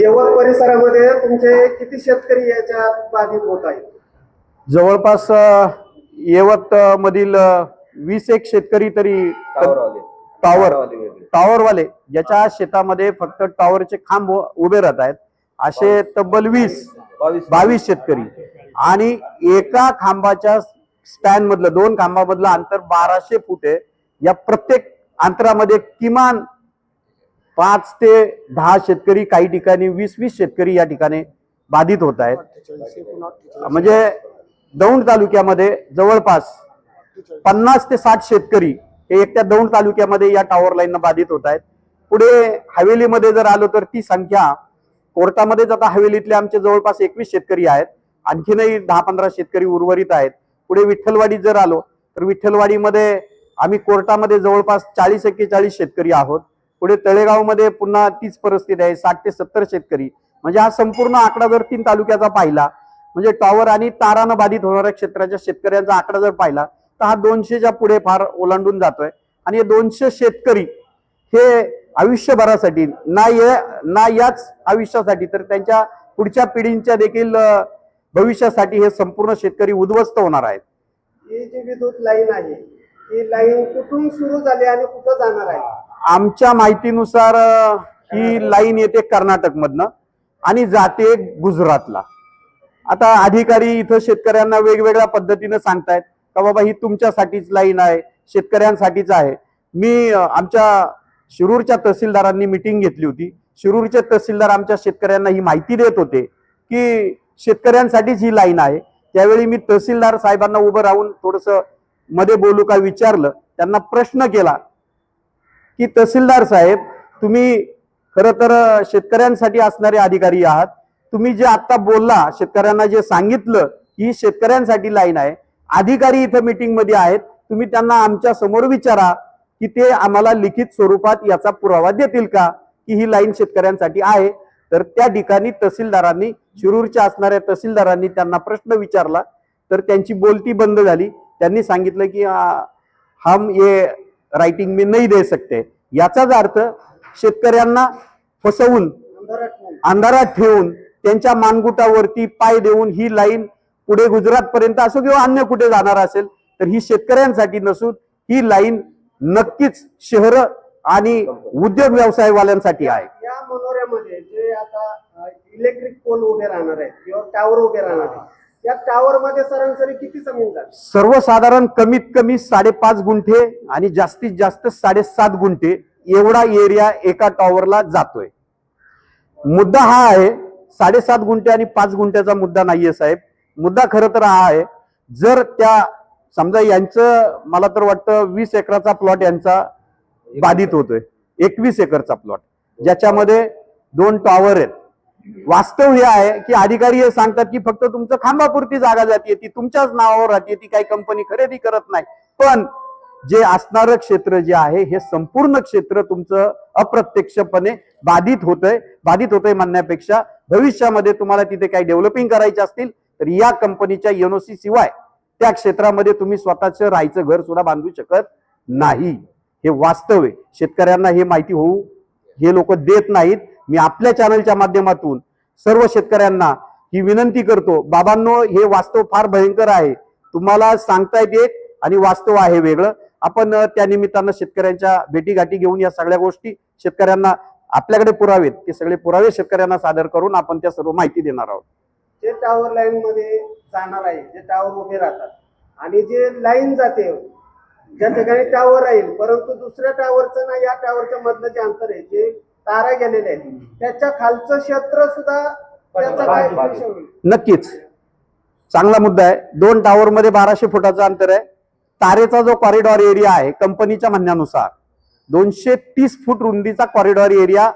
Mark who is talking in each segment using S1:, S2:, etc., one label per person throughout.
S1: यवत परिसरामध्ये तुमचे किती शेतकरी याच्या बाधित होत आहेत?
S2: जवळपास यवत मधील वीस एक शेतकरी तरी
S3: टावरवाले.
S2: टॉवर
S3: टावरवाले.
S2: टॉवरवाले. ज्याच्या शेतामध्ये फक्त टॉवरचे खांब उभे राहत आहेत. असे तब्बल वीस
S3: बावीस.
S2: बावीस शेतकरी. आणि एका खांबाच्या स्पॅन मधलं दोन खांबामधलं अंतर बाराशे फूट आहे. या प्रत्येक अंतरामध्ये किमान पाच ते दहा शेतकरी काही ठिकाणी वीस वीस शेतकरी या ठिकाणी बाधित होत आहेत. म्हणजे दौंड तालुक्यामध्ये जवळपास पन्नास ते साठ शेतकरी हे एकट्या दौंड तालुक्यामध्ये या टॉवर लाईन बाधित होत आहेत. पुढे हवेलीमध्ये जर आलो तर ती संख्या कोर्टामध्येच आता हवेलीतले आमचे जवळपास एकवीस शेतकरी आहेत. आणखीनही दहा पंधरा शेतकरी उर्वरित आहेत. पुढे विठ्ठलवाडीत जर आलो तर विठ्ठलवाडीमध्ये आम्ही कोर्टामध्ये जवळपास चाळीस एक्केचाळीस शेतकरी आहोत. पुढे तळेगावमध्ये पुन्हा तीच परिस्थिती आहे साठ ते सत्तर शेतकरी. म्हणजे हा संपूर्ण आकडा जर तीन तालुक्याचा पाहिला म्हणजे टॉवर आणि तारानं बाधित होणाऱ्या क्षेत्राच्या शेतकऱ्यांचा आकडा जर पाहिला तर हा दोनशेच्या पुढे फार ओलांडून जातोय. आणि हे दोनशे शेतकरी हे आयुष्यभरासाठी ना या ना याच आयुष्यासाठी तर त्यांच्या पुढच्या पिढींच्या देखील भविष्यासाठी हे संपूर्ण शेतकरी उद्ध्वस्त होणार आहेत.
S1: ही जी विद्युत लाईन आहे ही लाईन कुठून सुरू झाली आणि कुठं जाणार आहे?
S2: आमच्या माहितीनुसार ही लाईन येते कर्नाटकमधनं आणि जाते गुजरातला. आता अधिकारी इथं शेतकऱ्यांना वेगवेगळ्या पद्धतीनं सांगतायत का बाबा ही तुमच्यासाठीच लाईन आहे शेतकऱ्यांसाठीच आहे. मी आमच्या शिरूरच्या तहसीलदारांनी मिटिंग घेतली होती. शिरूरचे तहसीलदार आमच्या शेतकऱ्यांना ही माहिती देत होते की शेतकऱ्यांसाठीच ही लाईन आहे. त्यावेळी मी तहसीलदार साहेबांना उभं राहून थोडंसं मध्ये बोलू का विचारलं त्यांना प्रश्न केला की तहसीलदार साहेब तुम्ही खरं तर शेतकऱ्यांसाठी असणारे अधिकारी आहात. तुम्ही जे आता बोलला शेतकऱ्यांना जे सांगितलं की ही शेतकऱ्यांसाठी लाईन आहे अधिकारी इथं मीटिंगमध्ये आहेत. तुम्ही त्यांना आमच्यासमोर विचारा की ते आम्हाला लिखित स्वरूपात याचा पुरावा देतील का की ही लाईन शेतकऱ्यांसाठी आहे. तर त्या ठिकाणी तहसीलदारांनी शिरूरच्या असणाऱ्या तहसीलदारांनी त्यांना प्रश्न विचारला. तर त्यांची बोलती बंद झाली. त्यांनी सांगितलं की आ, हम ये राइटिंग में नहीं दे सकते याचाच अर्थ शेतकऱ्यांना फसवून
S1: अंधारात
S2: ठेवून त्यांच्या मानगुटावरती पाय देऊन ही लाईन पुढे गुजरात पर्यंत असो किंवा अन्य कुठे जाणार असेल तर ही शेतकऱ्यांसाठी नसून ही लाईन नक्कीच शहर आणि उद्योग व्यवसायवाल्यांसाठी आहे.
S1: या मनोऱ्यामध्ये जे आता इलेक्ट्रिक पोल उभे राहणार आहेत किंवा टावर उभे राहणार आहेत या टावर मध्ये सरासरी किती जमीन जाते
S2: सर्वसाधारण कमीत कमी साडेपाच गुंठे आणि जास्तीत जास्त साडेसात गुंठे एवढा एरिया एका टॉवरला जातोय. मुद्दा हा आहे साडेसात गुंठे आणि पाच गुंठ्याचा मुद्दा नाहीये साहेब. मुद्दा खरं तर हा आहे जर त्या समजा यांचं मला तर वाटतं वीस एकराचा प्लॉट यांचा बाधित होतोय. एकवीस एकरचा प्लॉट ज्याच्यामध्ये दोन टॉवर आहेत. वास्तव हे आहे की अधिकारी हे सांगतात की फक्त तुमचं खांबापुरती जागा जाते ती तुमच्याच नावावर राहते ती काही कंपनी खरेदी करत नाही. पण जे असणारं क्षेत्र जे आहे हे संपूर्ण क्षेत्र तुमचं अप्रत्यक्षपणे बाधित होतंय बाधित होतंय म्हणण्यापेक्षा भविष्यामध्ये तुम्हाला तिथे काही डेव्हलपिंग करायचे असतील तर या कंपनीच्या एनओसी शिवाय त्या क्षेत्रामध्ये तुम्ही स्वतःचं राहायचं घर सुद्धा बांधू शकत नाही. हे वास्तव आहे. शेतकऱ्यांना हे माहिती होऊ हे लोक देत नाहीत. मी आपल्या चॅनलच्या माध्यमातून सर्व शेतकऱ्यांना ही विनंती करतो बाबांनो हे वास्तव फार भयंकर आहे. तुम्हाला सांगता येत आणि वास्तव आहे वेगळं. आपण त्या निमित्तानं शेतकऱ्यांच्या भेटीगाठी घेऊन या सगळ्या गोष्टी शेतकऱ्यांना आपल्याकडे पुरावेत. ते सगळे पुरावे शेतकऱ्यांना सादर करून आपण त्या सर्व माहिती देणार आहोत.
S1: जे टावर लाईन मध्ये जाणार आहे जे टावर उभे राहतात आणि जे लाईन जाते ज्या ठिकाणी टावर राहील परंतु दुसऱ्या टावरचं ना या टावरच्या मधलं जे अंतर आहे जे तारा गेलेले आहेत. त्याच्या खालचं क्षेत्र सुद्धा त्याचा काय विषय होईल?
S2: नक्कीच. चांगला मुद्दा आहे. दोन टावर मध्ये बाराशे फुटाचं अंतर आहे. तारेचा जो कॉरिडॉर एरिया आहे कंपनीच्या म्हणण्यानुसार दोनशे तीस फूट रुंदीचा कॉरिडॉर एरिया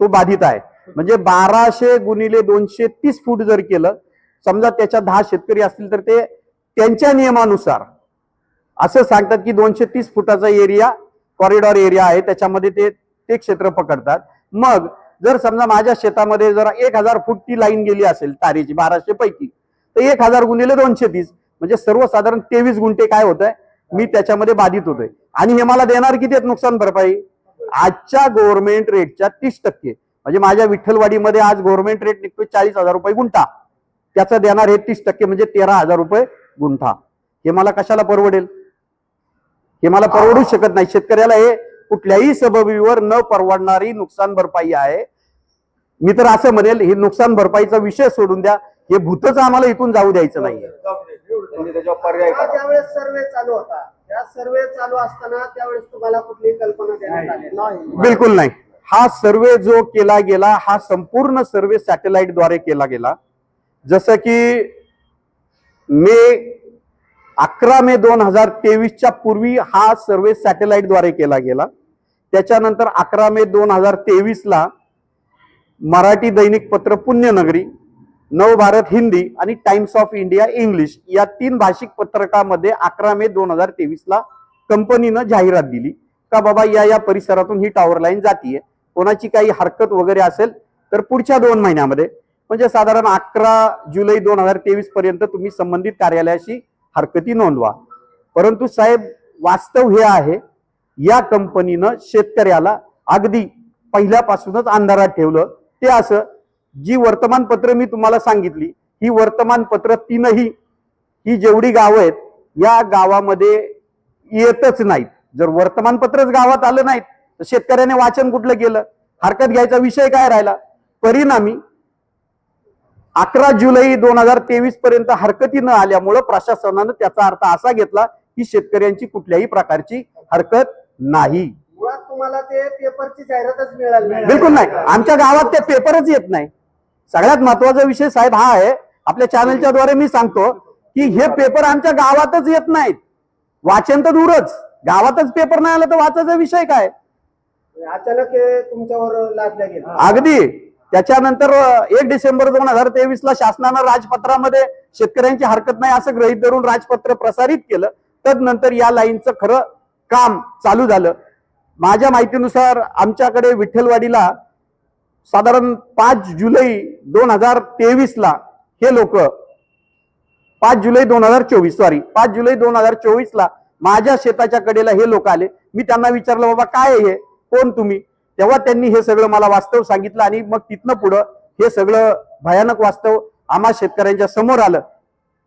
S2: तो बाधित आहे. म्हणजे बाराशे गुणिले दोनशे तीस फूट जर केलं समजा त्याच्या दहा शेतकरी असतील तर ते त्यांच्या नियमानुसार असं सांगतात की दोनशे तीस फुटाचा एरिया कॉरिडॉर एरिया आहे. त्याच्यामध्ये ते ते क्षेत्र पकडतात. मग जर समजा माझ्या शेतामध्ये जर एक हजार फूट ती लाईन गेली असेल तारेची बाराशे पैकी तर एक हजार गुणिले दोनशे तीस. म्हणजे सर्वसाधारण तेवीस गुंठे काय होत आहे मी त्याच्यामध्ये बाधित होतोय. आणि हे मला देणार किती आहेत नुकसान भरपाई? आजच्या गव्हर्नमेंट रेटच्या तीस टक्के. म्हणजे माझ्या विठ्ठलवाडीमध्ये आज गव्हर्नमेंट रेट निघतोय चाळीस हजार रुपये गुंठा. त्याचं देणार हे तीस टक्के म्हणजे तेरा हजार रुपये गुंठा. हे मला कशाला परवडेल? हे मला परवडू शकत नाही. शेतकऱ्याला हे कुठल्याही सबबीवर न परवडणारी नुकसान भरपाई आहे. मी तर असं म्हणेल हे नुकसान भरपाईचा विषय सोडून द्या. हे भूतच आम्हाला इथून जाऊ द्यायचं नाहीये.
S3: म्हणजे त्याच्यावर पर्याय
S1: हा
S3: करा
S1: ज्यावेळेस सर्वे चालू होता त्या सर्वे चालू असताना त्यावेळेस तुम्हाला कुठलीही कल्पना देण्यात आली नाही.
S2: बिलकुल नाही. हा सर्वे जो केला गेला हा संपूर्ण सर्वे सॅटेलाइटद्वारे केला गेला. जसं की मे अकरा मे दोन हजार तेवीसच्या पूर्वी हा सर्वे सॅटेलाइटद्वारे केला गेला. त्याच्यानंतर अकरा मे दोन हजार तेवीसला मराठी दैनिक पत्र पुण्यनगरी नवभारत हिंदी आणि टाइम्स ऑफ इंडिया इंग्लिश या तीन भाषिक पत्रकामध्ये अकरा मे दोन हजार तेवीसला कंपनीनं जाहिरात दिली. का बाबा या या परिसरातून ही टॉवर लाईन जातीये. कोणाची काही हरकत वगैरे असेल तर पुढच्या दोन महिन्यामध्ये म्हणजे साधारण अकरा जुलै दोन हजार तेवीस पर्यंत तुम्ही संबंधित कार्यालयाशी हरकती नोंदवा. परंतु साहेब वास्तव हे आहे या कंपनीनं शेतकऱ्याला अगदी पहिल्यापासूनच अंधारात ठेवलं. ते असं जी वर्तमानपत्र मी तुम्हाला सांगितली ही वर्तमानपत्र तीनही ही जेवढी गावं आहेत या गावामध्ये येतच नाहीत. जर वर्तमानपत्रच गावात आलं नाहीत तर शेतकऱ्याने वाचन कुठलं केलं? हरकत घ्यायचा विषय काय राहिला? परिणामी अकरा जुलै दोन हजार तेवीस पर्यंत हरकती न आल्यामुळं प्रशासनानं त्याचा अर्थ असा घेतला की शेतकऱ्यांची कुठल्याही प्रकारची हरकत नाही.
S1: मुळात तुम्हाला ते पेपरची जाहिरातच मिळाली
S2: बिलकुल नाही. आमच्या गावात ते पेपरच येत नाही. सगळ्यात महत्त्वाचा विषय साहेब हा आहे आपल्या चॅनलच्या द्वारे मी सांगतो की हे पेपर आमच्या गावातच येत नाहीत. वाचन तर दूरच. गावातच पेपर नाही आला तर वाचायचा विषय काय?
S1: अचानक हे तुमच्यावर लादल्या गेलं
S2: अगदी. त्याच्यानंतर एक डिसेंबर दोन हजार तेवीस ला शासनानं राजपत्रामध्ये शेतकऱ्यांची हरकत नाही असं गृहीत धरून राजपत्र प्रसारित केलं. तदनंतर या लाईनचं खरं काम चालू झालं. माझ्या माहितीनुसार आमच्याकडे विठ्ठलवाडीला साधारण पाच जुलै दोन हजार तेवीसला हे लोक पाच जुलै दोन हजार चोवीस सॉरी पाच जुलै दोन हजार चोवीसला माझ्या शेताच्या कडेला हे लोक आले. मी त्यांना विचारलं बाबा काय हे? कोण तुम्ही? तेव्हा त्यांनी हे सगळं मला वास्तव सांगितलं आणि मग तिथनं पुढं हे सगळं भयानक वास्तव आम्हा शेतकऱ्यांच्या समोर आलं.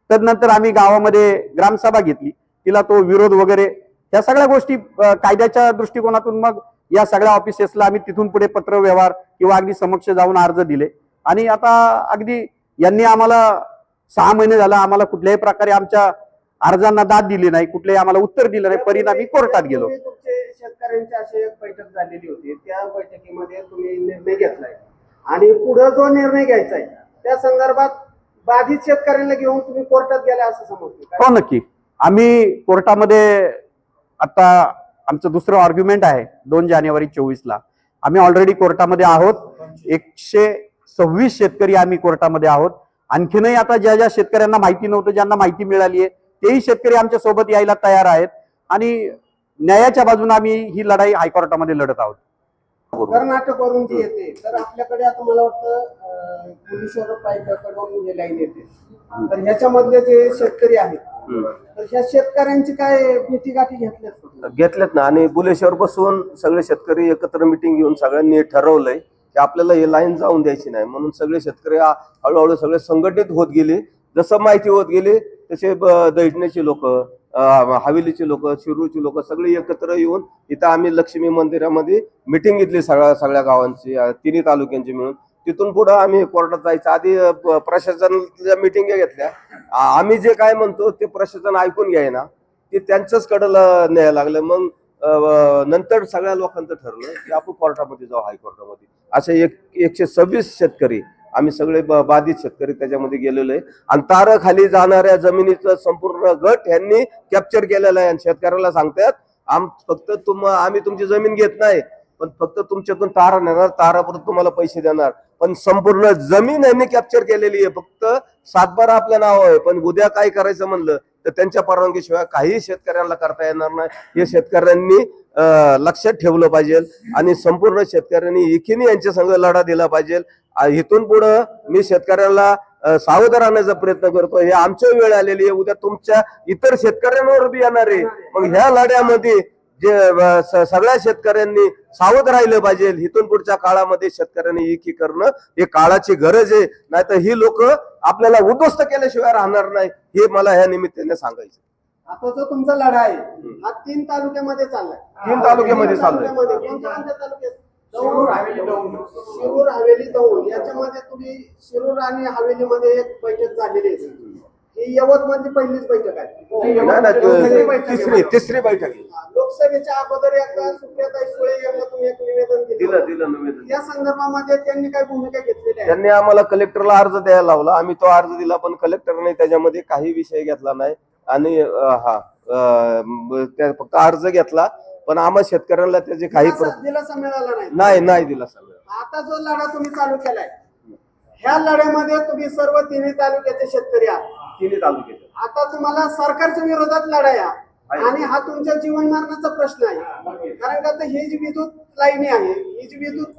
S2: तदनंतर आम्ही गावामध्ये ग्रामसभा घेतली. तिला तो विरोध वगैरे या सगळ्या गोष्टी कायद्याच्या दृष्टिकोनातून मग या सगळ्या ऑफिसेसला आम्ही तिथून पुढे पत्र व्यवहार किंवा अगदी समक्ष जाऊन अर्ज दिले. आणि आता अगदी यांनी आम्हाला सहा महिने झाला आम्हाला कुठल्याही प्रकारे आमच्या अर्जांना दाद दिली नाही कुठल्याही आम्हाला उत्तर दिलं नाही परिणामी कोर्टात गेलो.
S1: शेतकऱ्यांची अशी एक बैठक झालेली होती. त्या बैठकीमध्ये तुम्ही निर्णय घेतलाय. आणि पुढे जो निर्णय घ्यायचा आहे त्या संदर्भात बाधित शेतकऱ्यांना घेऊन तुम्ही कोर्टात गेला असं समजतो?
S2: हो नक्की. आम्ही कोर्टामध्ये आता आमचं दुसरं आर्ग्युमेंट आहे दोन जानेवारी चोवीसला. आम्ही ऑलरेडी कोर्टामध्ये आहोत. एकशे सव्वीस शेतकरी आम्ही कोर्टामध्ये आहोत. आणखीनही आता ज्या ज्या शेतकऱ्यांना माहिती नव्हतं ज्यांना माहिती मिळाली आहे तेही शेतकरी आमच्यासोबत यायला तयार आहेत. आणि न्यायाच्या बाजूने आम्ही ही लढाई हायकोर्टामध्ये लढत आहोत.
S1: कर्नाटकवरून जी येते तर आपल्याकडे आता मला वाटतं पोलीसवर पायथ्याकडून लाईन येते. तर ह्याच्यामधले जे शेतकरी आहेत तर ह्या शेतकऱ्यांची काय भीती गाठी घेतल्यात
S3: ना. आणि बुलेश्वर बसून सगळे शेतकरी एकत्र मिटिंग घेऊन सगळ्यांनी ठरवलंय की आपल्याला हे लाईन जाऊन द्यायची नाही. म्हणून सगळे शेतकरी हळूहळू सगळे संघटित होत गेले. जसं माहिती होत गेले तसे दैठण्याची लोक हवेलीची लोक शिरूरची लोक सगळे एकत्र येऊन इथं आम्ही लक्ष्मी मंदिरामध्ये मिटिंग घेतली सगळ्या सगळ्या गावांची तिन्ही तालुक्यांची मिळून. तिथून पुढं आम्ही कोर्टात जायचं. आधी प्रशासनाच्या मिटिंग घेतल्या. आम्ही जे काय म्हणतो ते प्रशासन ऐकून घ्यायना ते त्यांच्याच कडला न्यायला लागलं. मग नंतर सगळ्या लोकांचं ठरलं की आपण कोर्टामध्ये जाऊ हायकोर्टामध्ये. असे एक एकशे सव्वीस शेतकरी आम्ही सगळे बाधित शेतकरी त्याच्यामध्ये गेलेलो आहे. आणि तारं खाली जाणाऱ्या जमिनीचं संपूर्ण गट यांनी कॅप्चर केलेलं आहे. आणि शेतकऱ्याला सांगतात आम फक्त तुम आम्ही तुमची जमीन घेत नाही. पण फक्त तुमच्यातून तारा नेणार तारापर्यंत तुम्हाला पैसे देणार. पण संपूर्ण जमीन यांनी कॅप्चर केलेली आहे. फक्त सातबारा आपलं नाव आहे. पण उद्या काय करायचं म्हणलं तर त्यांच्या परवानगीशिवाय काही शेतकऱ्यांना करता येणार नाही. हे शेतकऱ्यांनी लक्षात ठेवलं पाहिजे. आणि संपूर्ण शेतकऱ्यांनी एकीने यांच्या संघ लढा दिला पाहिजे. इथून पुढं मी शेतकऱ्याला सावध राहण्याचा प्रयत्न करतो. हे आमच्या वेळ आलेली आहे. उद्या तुमच्या इतर शेतकऱ्यांवर बी येणार आहे. मग ह्या लढ्यामध्ये जे सगळ्या शेतकऱ्यांनी सावध राहिलं पाहिजे. इथून पुढच्या काळामध्ये शेतकऱ्यांनी एकीकरण हे काळाची गरज आहे. नाहीतर ही लोक आपल्याला उद्ध्वस्त केल्याशिवाय राहणार नाही हे मला ह्या निमित्ताने सांगायचं
S1: आता जो तुमचा लढा आहे हा तीन तालुक्यामध्ये चाललाय.
S3: तीन तालुक्यामध्ये चाललाय.
S1: शिरूर हवेली दौंड. शिरूर हवेली दौंड. याच्यामध्ये तुम्ही शिरूर आणि हवेलीमध्ये एक बैठक झालेली आहे. ही यवतमध्ये पहिलीच बैठक आहे.
S3: नाही नाही
S1: दुसरी
S3: तो-
S1: बैठक आहे.
S3: तिसरी तिसरी बैठक आहे.
S1: लोकसभेच्या अगोदर एकदा सुप्रियाताई सुळे यांना तुम्ही एक निवेदन
S3: दिलं
S1: दिलं
S3: दिलं निवेदन.
S1: या संदर्भामध्ये त्यांनी काय भूमिका घेतलेली आहे
S3: त्यांनी आम्हाला कलेक्टरला अर्ज द्यायला लावला. आम्ही तो अर्ज दिला पण कलेक्टरने त्याच्यामध्ये काही विषय घेतला नाही. आणि अं, हा अं, त्या फक्त अर्ज घेतला पण आम्हा शेतकऱ्यांना त्याचे काही प्र-
S1: दिलासा मिळाला नाही.
S3: नाही नाही दिला सगळं
S1: आता जो लढा तुम्ही चालू केलाय ह्या लढ्यामध्ये तुम्ही सर्व तिन्ही तालुक्याचे शेतकरी आहात.
S3: तिन्ही तालुक्याचे.
S1: आता तुम्हाला सरकारच्या विरोधात आहे. आणि हा तुमच्या जीवन मरणाचा प्रश्न आहे. कारण का आता ही जी विद्युत लाईनी आहे ही जी विद्युत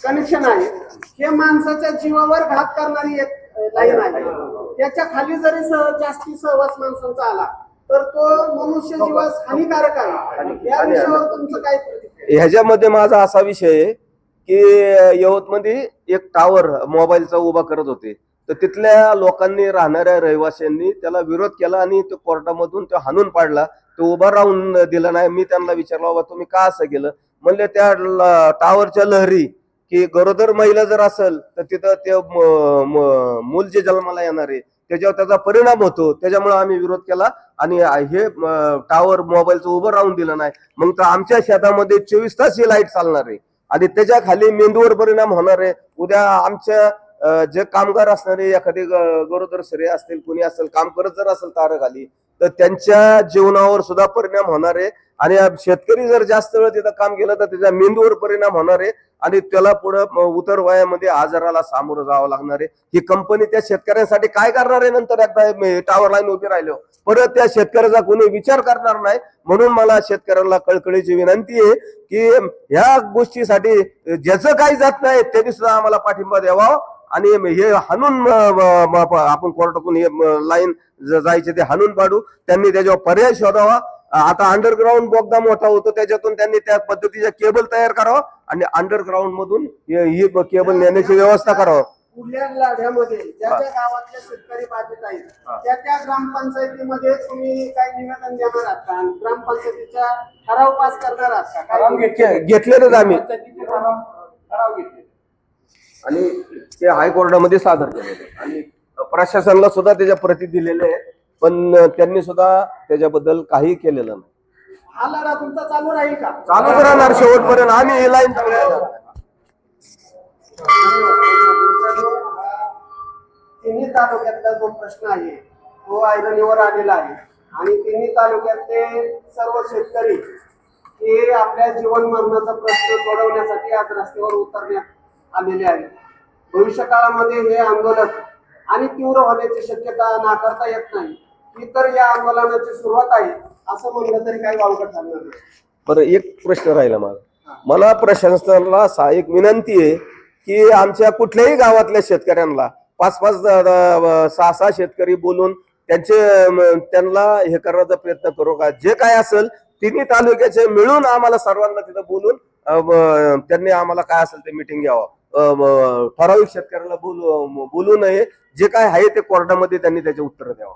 S1: कनेक्शन आहे हे माणसाच्या जीवावर घात करणारी एक लाईन आहे. त्याच्याखाली जरी सह जास्ती सहवास माणसांचा आला तर तो मनुष्य जीवास हानिकारक आहे. या विषयावर तुमचं काय
S3: ह्याच्यामध्ये माझा असा विषय आहे की यवतमध्ये एक टावर मोबाईलचा उभा करत होते. तर तिथल्या लोकांनी राहणाऱ्या रहिवाशांनी त्याला विरोध केला आणि तो कोर्टामधून तो हाणून पाडला. तो उभा राहून दिला नाही. मी त्यांना विचारलं बाबा तुम्ही का असं केलं? म्हणले त्या ल- टावरच्या लहरी की गरोदर महिला जर असेल तर तिथं ते म- म- मूल जे जन्माला येणार आहे त्याच्यावर त्याचा परिणाम होतो. त्याच्यामुळे आम्ही विरोध केला आणि हे टावर मोबाईलचं उभं राहून दिलं नाही. मग तर आमच्या शेतामध्ये चोवीस तास ही लाइट चालणार आहे आणि त्याच्याखाली मेंदूवर परिणाम होणार आहे. उद्या आमच्या जे कामगार असणारे एखादे गरोदर सरे असतील कुणी असेल काम करत जर असेल तारखाली तर त्यांच्या जीवनावर सुद्धा परिणाम होणार आहे. आणि शेतकरी जर जास्त वेळ तिथं काम केलं तर त्याच्या मेंदूवर परिणाम होणार आहे. आणि त्याला पुढं उतर वयामध्ये आजाराला सामोरं जावं लागणार आहे. ही कंपनी त्या शेतकऱ्यांसाठी काय करणार आहे? नंतर एकदा टावर लाईन उभी राहिलो. परत त्या शेतकऱ्याचा कोणी विचार करणार नाही. म्हणून मला शेतकऱ्यांना कळकळीची विनंती आहे की ह्या गोष्टीसाठी ज्याचं काही जात नाही त्यांनी सुद्धा आम्हाला पाठिंबा द्यावा. आणि हे हाणून आपण कोर्टातून हे लाईन जायचे ते हाणून पाडू. त्यांनी त्याच्यावर पर्याय शोधावा. आता अंडरग्राऊंड बोगदा मोठा होतो त्याच्यातून त्यांनी त्या पद्धतीच्या केबल तयार करावा आणि अंडरग्राऊंड मधून हे- केबल नेण्याची व्यवस्था करावं.
S1: पुढल्या लढ्यामध्ये ज्या ज्या गावातले शेतकरी बाधित आहेत त्या त्या ग्रामपंचायतीमध्ये तुम्ही काय निवेदन देणार आहात का? आणि ग्रामपंचायतीच्या ठराव पास करणार आहात का? काय
S3: घे- घेतलेलेच आम्ही. आणि ते हायकोर्टामध्ये सादर केलेले आणि प्रशासनाला सुद्धा त्याच्या प्रती आहेत पण त्यांनी सुद्धा त्याच्याबद्दल काही केलेलं नाही.
S1: हा लढा तुमचा चालू राहील का?
S3: चालूच राहणार शेवटपर्यंत. आम्ही ही लाईन
S1: तिन्ही तालुक्यातला जो प्रश्न आहे तो ऐरणीवर आलेला आहे. आणि तिन्ही तालुक्यातले सर्व शेतकरी हे आपल्या जीवन मरणाचा प्रश्न सोडवण्यासाठी आज रस्त्यावर उतरण्यात आलेले आहेत. भविष्य काळामध्ये हे आंदोलन आणि तीव्र होण्याची शक्यता नाकारता येत नाही. ही तर या आंदोलनाची सुरुवात आहे असं म्हणलं तरी काही वावगं ठरणार नाही.
S3: बरं एक प्रश्न राहिला माझा मला प्रशासनाला सा एक विनंती आहे की आमच्या कुठल्याही गावातल्या शेतकऱ्यांना पाच पाच सहा सहा शेतकरी बोलून त्यांचे त्यांना हे करण्याचा प्रयत्न करू का? जे काय असेल तिन्ही तालुक्याचे मिळून आम्हाला सर्वांना तिथं बोलून त्यांनी आम्हाला काय असेल ते मिटिंग घ्यावं. ठराविक शेतकऱ्याला बोलू बोलू नये. जे काय आहे ते कोर्टामध्ये त्यांनी त्याचे उत्तर द्यावं.